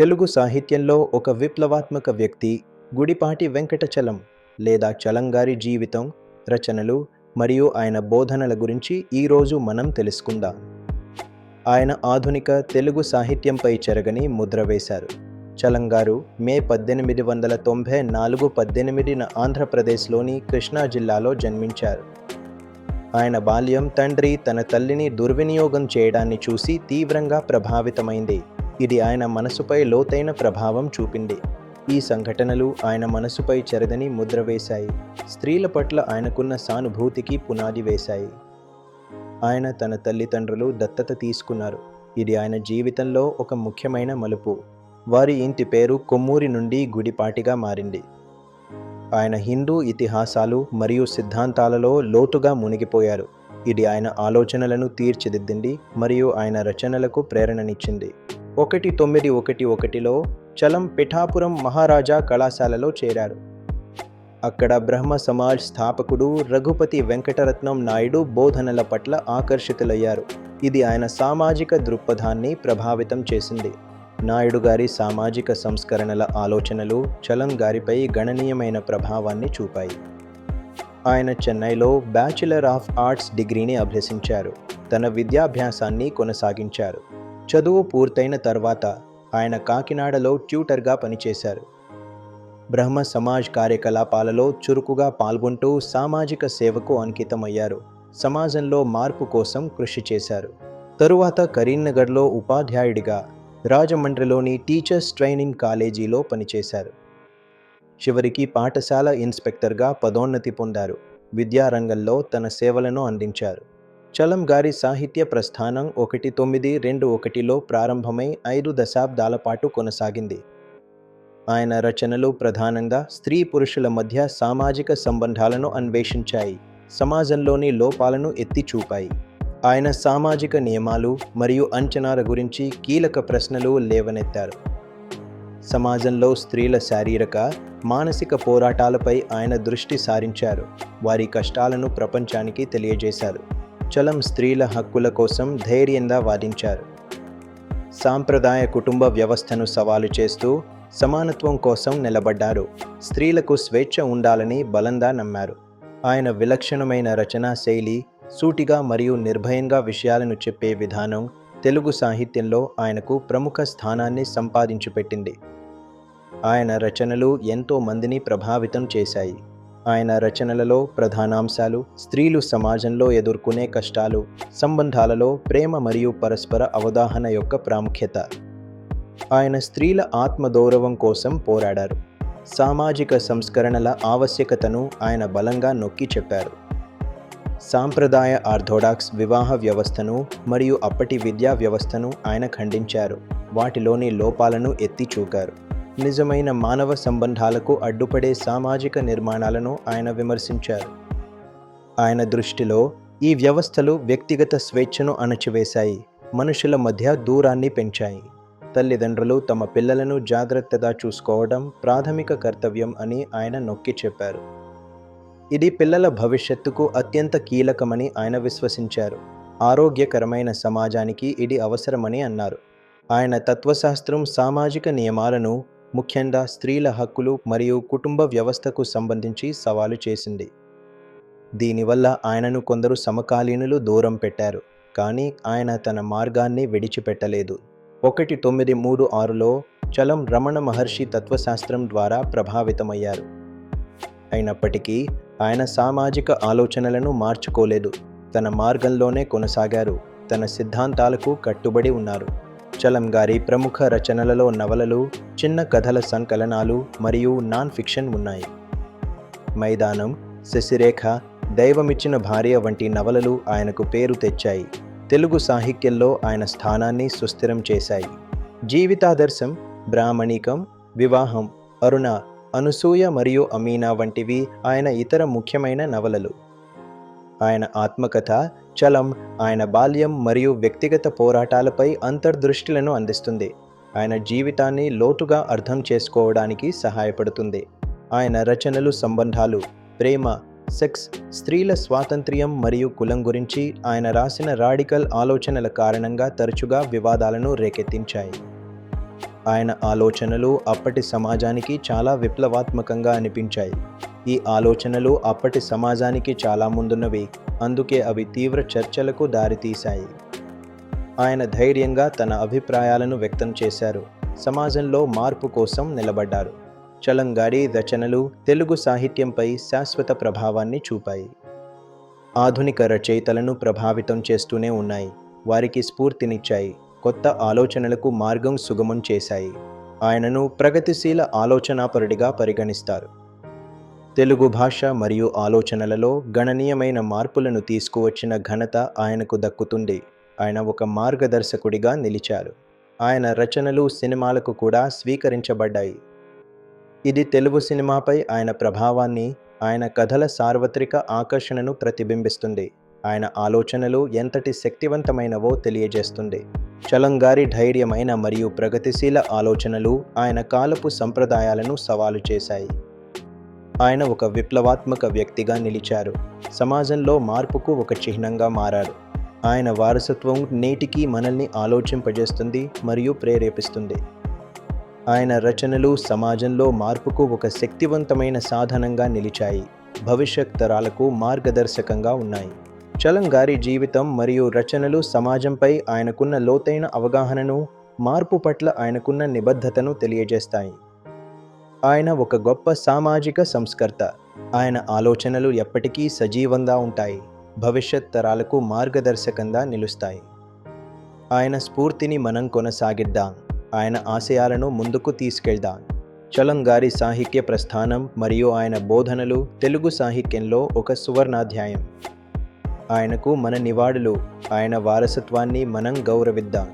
తెలుగు సాహిత్యంలో ఒక విప్లవాత్మక వ్యక్తి గుడిపాటి వెంకటచలం లేదా చలంగారి జీవితం రచనలు మరియు ఆయన బోధనల గురించి ఈరోజు మనం తెలుసుకుందాం. ఆయన ఆధునిక తెలుగు సాహిత్యంపై చెరగని ముద్ర వేశారు. చలంగారు మే పద్దెనిమిది వందల తొంభై నాలుగు పద్దెనిమిదిన ఆంధ్రప్రదేశ్లోని కృష్ణా జిల్లాలో జన్మించారు. ఆయన బాల్యం తండ్రి తన తల్లిని దుర్వినియోగం చేయడాన్ని చూసి తీవ్రంగా ప్రభావితమైంది. ఇది ఆయన మనసుపై లోతైన ప్రభావం చూపింది. ఈ సంఘటనలు ఆయన మనసుపై చెరదని ముద్ర వేశాయి. స్త్రీల పట్ల ఆయనకున్న సానుభూతికి పునాది వేశాయి. ఆయన తన తల్లిదండ్రులు దత్తత తీసుకున్నారు. ఇది ఆయన జీవితంలో ఒక ముఖ్యమైన మలుపు. వారి ఇంటి పేరు కొమ్మూరి నుండి గుడిపాటిగా మారింది. ఆయన హిందూ ఇతిహాసాలు మరియు సిద్ధాంతాలలో లోతుగా మునిగిపోయారు. ఇది ఆయన ఆలోచనలను తీర్చిదిద్దింది మరియు ఆయన రచనలకు ప్రేరణనిచ్చింది. ఒకటి తొమ్మిది ఒకటి ఒకటిలో చలం పిఠాపురం మహారాజా కళాశాలలో చేరారు. అక్కడ బ్రహ్మ సమాజ్ స్థాపకుడు రఘుపతి వెంకటరత్నం నాయుడు బోధనల పట్ల ఆకర్షితులయ్యారు. ఇది ఆయన సామాజిక దృక్పథాన్ని ప్రభావితం చేసింది. నాయుడు గారి సామాజిక సంస్కరణల ఆలోచనలు చలం గారిపై గణనీయమైన ప్రభావాన్ని చూపాయి. ఆయన చెన్నైలో బ్యాచిలర్ ఆఫ్ ఆర్ట్స్ డిగ్రీని అభ్యసించారు. తన విద్యాభ్యాసాన్ని కొనసాగించారు. చదువు పూర్తయిన తర్వాత ఆయన కాకినాడలో ట్యూటర్గా పనిచేశారు. బ్రహ్మ సమాజ్ కార్యకలాపాలలో చురుకుగా పాల్గొంటూ సామాజిక సేవకు అంకితమయ్యారు. సమాజంలో మార్పు కోసం కృషి చేశారు. తరువాత కరీంనగర్లో ఉపాధ్యాయుడిగా రాజమండ్రిలోని టీచర్స్ ట్రైనింగ్ కాలేజీలో పనిచేశారు. చివరికి పాఠశాల ఇన్స్పెక్టర్గా పదోన్నతి పొందారు. విద్యారంగంలో తన సేవలను అందించారు. చలం గారి సాహిత్య ప్రస్థానం ఒకటి తొమ్మిది రెండు ఒకటిలో ప్రారంభమై ఐదు దశాబ్దాల పాటు కొనసాగింది. ఆయన రచనలు ప్రధానంగా స్త్రీ పురుషుల మధ్య సామాజిక సంబంధాలను అన్వేషించాయి సమాజంలోని లోపాలను ఎత్తి చూపాయి ఆయన సామాజిక నియమాలు మరియు అంచనాల గురించి కీలక ప్రశ్నలు లేవనెత్తారు. సమాజంలో స్త్రీల శారీరక మానసిక పోరాటాలపై ఆయన దృష్టి సారించారు వారి కష్టాలను ప్రపంచానికి తెలియజేశారు. చలం స్త్రీల హక్కుల కోసం ధైర్యంగా వాదించారు. సాంప్రదాయ కుటుంబ వ్యవస్థను సవాలు చేస్తూ సమానత్వం కోసం నిలబడ్డారు. స్త్రీలకు స్వేచ్ఛ ఉండాలని బలంగా నమ్మారు. ఆయన విలక్షణమైన రచనా శైలి సూటిగా మరియు నిర్భయంగా విషయాలను చెప్పే విధానం తెలుగు సాహిత్యంలో ఆయనకు ప్రముఖ స్థానాన్ని సంపాదించి పెట్టింది ఆయన రచనలు ఎంతో మందిని ప్రభావితం చేశాయి. ఆయన రచనలలో ప్రధానాంశాలు స్త్రీలు సమాజంలో ఎదుర్కొనే కష్టాలు సంబంధాలలో ప్రేమ మరియు పరస్పర అవగాహన యొక్క ప్రాముఖ్యత. ఆయన స్త్రీల ఆత్మగౌరవం కోసం పోరాడారు. సామాజిక సంస్కరణల ఆవశ్యకతను ఆయన బలంగా నొక్కి చెప్పారు. సాంప్రదాయ ఆర్థోడాక్స్ వివాహ వ్యవస్థను మరియు అప్పటి విద్యా వ్యవస్థను ఆయన ఖండించారు. వాటిలోని లోపాలను ఎత్తి చూపారు నిజమైన మానవ సంబంధాలకు అడ్డుపడే సామాజిక నిర్మాణాలను ఆయన విమర్శించారు. ఆయన దృష్టిలో ఈ వ్యవస్థలు వ్యక్తిగత స్వేచ్ఛను అణచివేశాయి మనుషుల మధ్య దూరాన్ని పెంచాయి. తల్లిదండ్రులు తమ పిల్లలను జాగ్రత్తగా చూసుకోవడం ప్రాథమిక కర్తవ్యం అని ఆయన నొక్కి చెప్పారు. ఇది పిల్లల భవిష్యత్తుకు అత్యంత కీలకమని ఆయన విశ్వసించారు. ఆరోగ్యకరమైన సమాజానికి ఇది అవసరమని అన్నారు. ఆయన తత్వశాస్త్రం సామాజిక నియమాలను ముఖ్యంగా స్త్రీల హక్కులు మరియు కుటుంబ వ్యవస్థకు సంబంధించి సవాలు చేసింది. దీనివల్ల ఆయనను కొందరు సమకాలీనులు దూరం పెట్టారు కానీ ఆయన తన మార్గాన్ని విడిచిపెట్టలేదు. ఒకటి తొమ్మిది మూడు ఆరులో చలం రమణ మహర్షి తత్వశాస్త్రం ద్వారా ప్రభావితమయ్యారు. అయినప్పటికీ ఆయన సామాజిక ఆలోచనలను మార్చుకోలేదు తన మార్గంలోనే కొనసాగారు తన సిద్ధాంతాలకు కట్టుబడి ఉన్నారు. చలం గారి ప్రముఖ రచనలలో నవలలు చిన్న కథల సంకలనాలు మరియు నాన్ ఫిక్షన్ ఉన్నాయి. మైదానం శశిరేఖ దైవమిచ్చిన భార్య వంటి నవలలు ఆయనకు పేరు తెచ్చాయి. తెలుగు సాహిత్యంలో ఆయన స్థానాన్ని సుస్థిరం చేశాయి. జీవితాదర్శం బ్రాహ్మణికం వివాహం అరుణ అనసూయ మరియు అమీనా వంటివి ఆయన ఇతర ముఖ్యమైన నవలలు. ఆయన ఆత్మకథ చలం ఆయన బాల్యం మరియు వ్యక్తిగత పోరాటాలపై అంతర్దృష్టిలను అందిస్తుంది. ఆయన జీవితాన్ని లోతుగా అర్థం చేసుకోవడానికి సహాయపడుతుంది. ఆయన రచనలు సంబంధాలు ప్రేమ సెక్స్ స్త్రీల స్వాతంత్ర్యం మరియు కులం గురించి ఆయన రాసిన రాడికల్ ఆలోచనల కారణంగా తరచుగా వివాదాలను రేకెత్తించాయి. ఆయన ఆలోచనలు అప్పటి సమాజానికి చాలా విప్లవాత్మకంగా అనిపించాయి. ఈ ఆలోచనలు అప్పటి సమాజానికి చాలా ముందున్నవి. అందుకే అవి తీవ్ర చర్చలకు దారితీశాయి. ఆయన ధైర్యంగా తన అభిప్రాయాలను వ్యక్తం చేశారు. సమాజంలో మార్పు కోసం నిలబడ్డారు. చలంగారి రచనలు తెలుగు సాహిత్యంపై శాశ్వత ప్రభావాన్ని చూపాయి. ఆధునిక రచయితలను ప్రభావితం చేస్తూనే ఉన్నాయి. వారికి స్ఫూర్తినిచ్చాయి. కొత్త ఆలోచనలకు మార్గం సుగమం చేశాయి. ఆయనను ప్రగతిశీల ఆలోచనాపరుడిగా పరిగణిస్తారు. తెలుగు భాష మరియు ఆలోచనలలో గణనీయమైన మార్పులను తీసుకువచ్చిన ఘనత ఆయనకు దక్కుతుంది ఆయన ఒక మార్గదర్శకుడిగా నిలిచారు. ఆయన రచనలు సినిమాలకు కూడా స్వీకరించబడ్డాయి. ఇది తెలుగు సినిమాపై ఆయన ప్రభావాన్ని ఆయన కథల సార్వత్రిక ఆకర్షణను ప్రతిబింబిస్తుంది ఆయన ఆలోచనలు ఎంతటి శక్తివంతమైనవో తెలియజేస్తుంది చలంగారి ధైర్యమైన మరియు ప్రగతిశీల ఆలోచనలు ఆయన కాలపు సంప్రదాయాలను సవాలు చేశాయి. ఆయన ఒక విప్లవాత్మక వ్యక్తిగా నిలిచారు. సమాజంలో మార్పుకు ఒక చిహ్నంగా మారారు. ఆయన వారసత్వం నేటికీ మనల్ని ఆలోచింపజేస్తుంది మరియు ప్రేరేపిస్తుంది. ఆయన రచనలు సమాజంలో మార్పుకు ఒక శక్తివంతమైన సాధనంగా నిలిచాయి. భవిష్యత్ తరాలకు మార్గదర్శకంగా ఉన్నాయి. చలంగారి జీవితం మరియు రచనలు సమాజంపై ఆయనకున్న లోతైన అవగాహనను మార్పు పట్ల ఆయనకున్న నిబద్ధతను తెలియజేస్తాయి. ఆయన ఒక గొప్ప సామాజిక సంస్కర్త. ఆయన ఆలోచనలు ఎప్పటికీ సజీవంగా ఉంటాయి. భవిష్యత్ తరాలకు మార్గదర్శకంగా నిలుస్తాయి. ఆయన స్ఫూర్తిని మనం కొనసాగిద్దాం. ఆయన ఆశయాలను ముందుకు తీసుకెళ్దాం. చలంగారి సాహిత్య ప్రస్థానం మరియు ఆయన బోధనలు తెలుగు సాహిత్యంలో ఒక సువర్ణాధ్యాయం. ఆయనకు మన నివాళులు. ఆయన వారసత్వాన్ని మనం గౌరవిద్దాం.